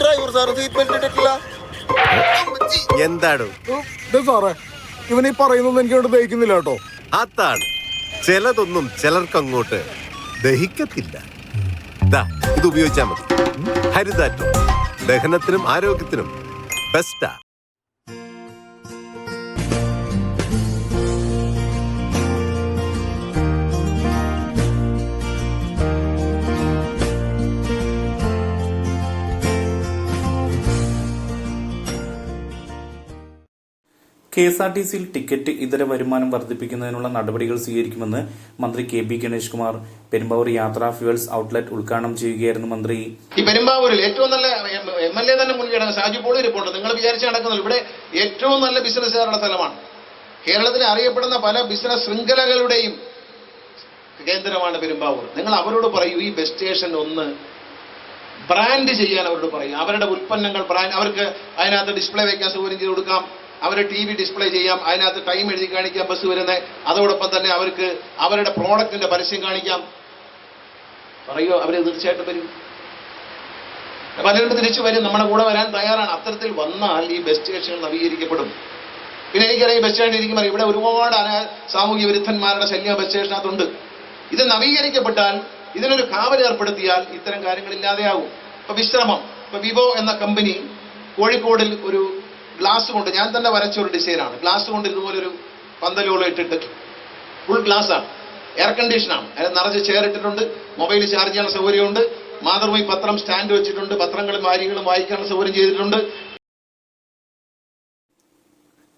Driver sir seat belt ഇട്ടിട്ടില്ല. എന്താടോ? ദേ സാറേ ഇവൻ ഈ പറയുന്നൊന്നും എനിക്ക് ഇവിടെ ദഹിക്കുന്നില്ല കേട്ടോ. അതാണ്. ചിലതൊന്നും ചിലർക്കങ്ങോട്ട് ദഹിക്കത്തില്ല. ദാ ഇത് ഉപയോഗിച്ചാൽ മതി. ഹരിതാറ്റോ. ദഹനത്തിനും ആരോഗ്യത്തിനും ബെസ്റ്റാ. കെ എസ് ആർ ടി സിയിൽ ടിക്കറ്റ് ഇതര വരുമാനം വർദ്ധിപ്പിക്കുന്നതിനുള്ള നടപടികൾ സ്വീകരിക്കുമെന്ന് മന്ത്രി K B Ganesh Kumar. Perumbavoor Yatra fuels outlet ഉദ്ഘാടനം ചെയ്യുകയായിരുന്നു മന്ത്രി. ഈ പെരുമ്പാവൂരിൽ ഏറ്റവും നല്ല എം എൽ എ തന്നെ മുൻകിടന്ന് സാജു പോളി റിപ്പോർട്ട് നിങ്ങൾ വിചാരിച്ച് നടക്കുന്നില്ല ഇവിടെ ഏറ്റവും നല്ല ബിസിനസ്സുകാരുടെ സ്ഥലമാണ്. കേരളത്തിൽ അറിയപ്പെടുന്ന പല ബിസിനസ് ശൃംഖലകളുടെയും കേന്ദ്രമാണ് പെരുമ്പാവൂർ. നിങ്ങൾ അവരോട് പറയൂ ഈ ബസ് സ്റ്റേഷൻ ഒന്ന് ബ്രാൻഡ് ചെയ്യാൻ അവരോട് പറയും. അവരുടെ ഉൽപ്പന്നങ്ങൾ ബ്രാൻഡ് അവർക്ക് അതിനകത്ത് ഡിസ്പ്ലേ വയ്ക്കാൻ സൗകര്യം ചെയ്ത് കൊടുക്കാം. അവരെ ടി വി ഡിസ്പ്ലേ ചെയ്യാം അതിനകത്ത് ടൈം എഴുതി കാണിക്കാം ബസ് വരുന്നത് അതോടൊപ്പം തന്നെ അവർക്ക് അവരുടെ പ്രോഡക്റ്റിന്റെ പരസ്യം കാണിക്കാം. പറയോ അവർ തീർച്ചയായിട്ടും വരും. പലരും തിരിച്ചു വരും. നമ്മുടെ കൂടെ വരാൻ തയ്യാറാണ്. അത്തരത്തിൽ വന്നാൽ ഈ ബസ് സ്റ്റേഷൻ നവീകരിക്കപ്പെടും. പിന്നെ എനിക്കറിയാം ഈ ബസ് സ്റ്റാൻഡ് ഇരിക്കുമ്പോൾ ഇവിടെ ഒരുപാട് അന സാമൂഹ്യ വിരുദ്ധന്മാരുടെ ശല്യം ബസ് സ്റ്റേഷനകത്തുണ്ട് ഇത് നവീകരിക്കപ്പെട്ടാൽ ഇതിനൊരു കാവൽ ഏർപ്പെടുത്തിയാൽ ഇത്തരം കാര്യങ്ങൾ ഇല്ലാതെയാകും. ഇപ്പൊ വിശ്രമം ഇപ്പൊ വിവോ എന്ന കമ്പനി കോഴിക്കോടിൽ ഒരു ഗ്ലാസ് കൊണ്ട് ഞാൻ തന്നെ വരച്ച ഒരു ഡിസൈനാണ് ഗ്ലാസ് കൊണ്ട് ഇതുപോലെ ഒരു പന്തലോളം ഇട്ടിട്ട് ഫുൾ ഗ്ലാസ് ആണ്. എയർ കണ്ടീഷനാണ് അതിന് നിറച്ച് ചെയർ ഇട്ടിട്ടുണ്ട്. മൊബൈൽ ചാർജ് ചെയ്യാനുള്ള സൗകര്യമുണ്ട്. മാതൃഭൂമി പത്രം സ്റ്റാൻഡ് വെച്ചിട്ടുണ്ട്. പത്രങ്ങളും വാരികളും വായിക്കാനുള്ള സൗകര്യം ചെയ്തിട്ടുണ്ട്.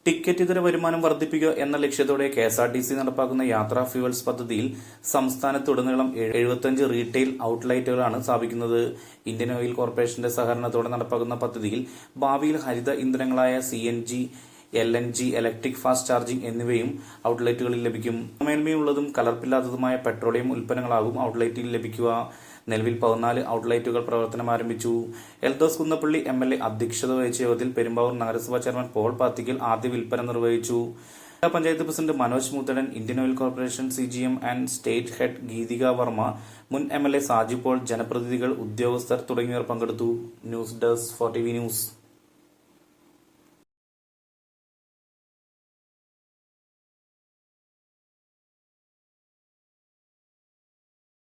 ടിക്കറ്റ് ഇതര വരുമാനം വർദ്ധിപ്പിക്കുക എന്ന ലക്ഷ്യത്തോടെ K S R T C നടപ്പാക്കുന്ന യാത്രാ ഫ്യൂവൽസ് പദ്ധതിയിൽ സംസ്ഥാനത്തുടനീളം എഴുപത്തഞ്ച് റീറ്റെയിൽ ഔട്ട്ലൈറ്റുകളാണ് സ്ഥാപിക്കുന്നത്. ഇന്ത്യൻ ഓയിൽ കോർപ്പറേഷന്റെ സഹകരണത്തോടെ നടപ്പാക്കുന്ന പദ്ധതിയിൽ ഭാവിയിൽ ഹരിത ഇന്ധനങ്ങളായ C N G L N G electric fast charging എന്നിവയും ഔട്ട്ലെറ്റുകളിൽ ലഭിക്കും. മേന്മയുള്ളതും കലർപ്പില്ലാത്തതുമായ പെട്രോളിയം ഉൽപ്പന്നങ്ങളാകും ഔട്ട്ലെറ്റിൽ ലഭിക്കുക. നിലവിൽ പതിനാല് ഔട്ട്ലെറ്റുകൾ പ്രവർത്തനം ആരംഭിച്ചു. Eldhose Kunnappilly M L A അധ്യക്ഷത വഹിച്ച യോഗത്തിൽ പെരുമ്പാവൂർ നഗരസഭാ ചെയർമാൻ പോൾ പാത്തിക്കൽ ആദ്യ വിൽപ്പന നിർവഹിച്ചു. ജില്ലാ panchayat president Manoj Moothedan Indian oil corporation C G M and state head Geethika Varma മുൻ M L A Saju Paul ജനപ്രതിനിധികൾ ഉദ്യോഗസ്ഥർ തുടങ്ങിയവർ പങ്കെടുത്തു. News desk four T V news.